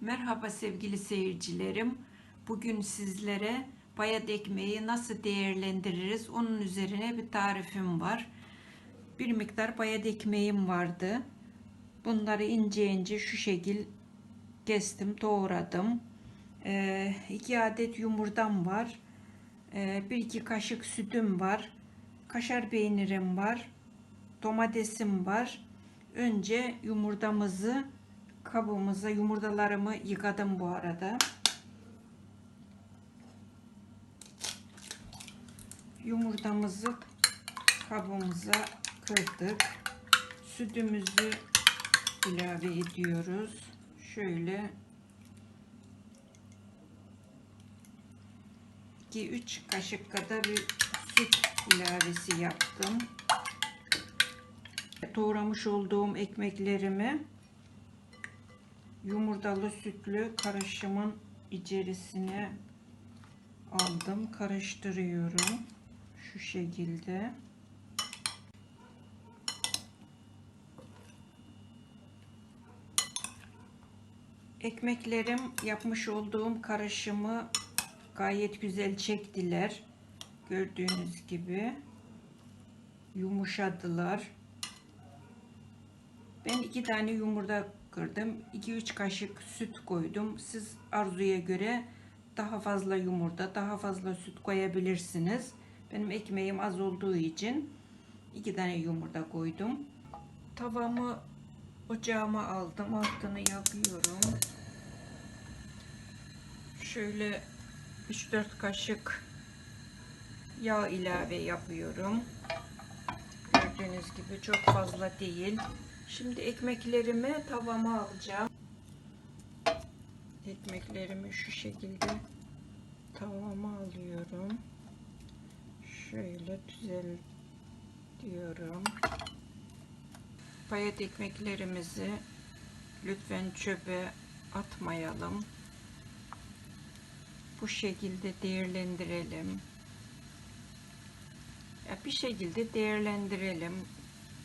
Merhaba sevgili seyircilerim. Bugün sizlere bayat ekmeği nasıl değerlendiririz onun üzerine bir tarifim var. Bir miktar bayat ekmeğim vardı. Bunları ince ince şu şekil kestim, doğradım. Ee, iki adet yumurtam var. Ee, bir iki kaşık sütüm var. Kaşar peynirim var. Domatesim var. Önce yumurtamızı kabımıza yumurtalarımı yıkadım bu arada. Yumurtamızı kabımıza kırdık. Sütümüzü ilave ediyoruz. Şöyle 2-3 kaşık kadar bir süt ilavesi yaptım. Doğramış olduğum ekmeklerimi yumurtalı sütlü karışımın içerisine aldım. Karıştırıyorum. Şu şekilde. Ekmeklerim yapmış olduğum karışımı gayet güzel çektiler. Gördüğünüz gibi yumuşadılar. Ben iki tane yumurta kırdım. 2-3 kaşık süt koydum. Siz arzuya göre daha fazla yumurta, daha fazla süt koyabilirsiniz. Benim ekmeğim az olduğu için iki tane yumurta koydum. Tavamı ocağıma aldım. Altını yakıyorum. Şöyle 3-4 kaşık yağ ilave yapıyorum. Gördüğünüz gibi çok fazla değil. Şimdi ekmeklerimi tavama alacağım. Ekmeklerimi şu şekilde tavama alıyorum. Şöyle düzel diyorum. Bayat ekmeklerimizi lütfen çöpe atmayalım. Bu şekilde değerlendirelim. Ya bir şekilde değerlendirelim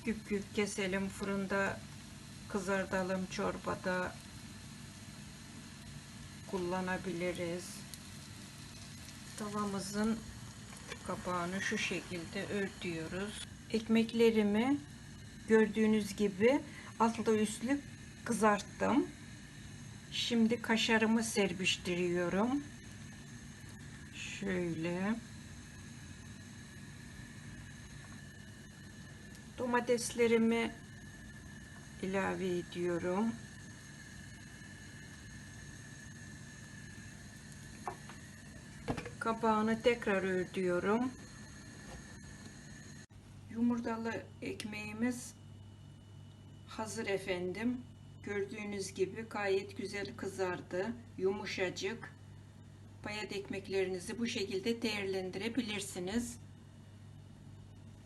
küp küp keselim fırında kızartalım çorbada. Kullanabiliriz. Tavamızın kapağını şu şekilde örtüyoruz. Ekmeklerimi gördüğünüz gibi altlı üstlü kızarttım. Şimdi kaşarımı serpiştiriyorum. Şöyle domateslerimi ilave ediyorum. Kapağını tekrar örtüyorum. Yumurtalı ekmeğimiz hazır efendim. Gördüğünüz gibi gayet güzel kızardı. Yumuşacık. Bayat ekmeklerinizi bu şekilde değerlendirebilirsiniz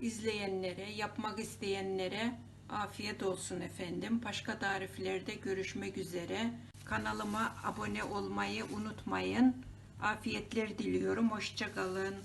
izleyenlere, yapmak isteyenlere afiyet olsun efendim. Başka tariflerde görüşmek üzere. Kanalıma abone olmayı unutmayın. Afiyetler diliyorum. Hoşçakalın.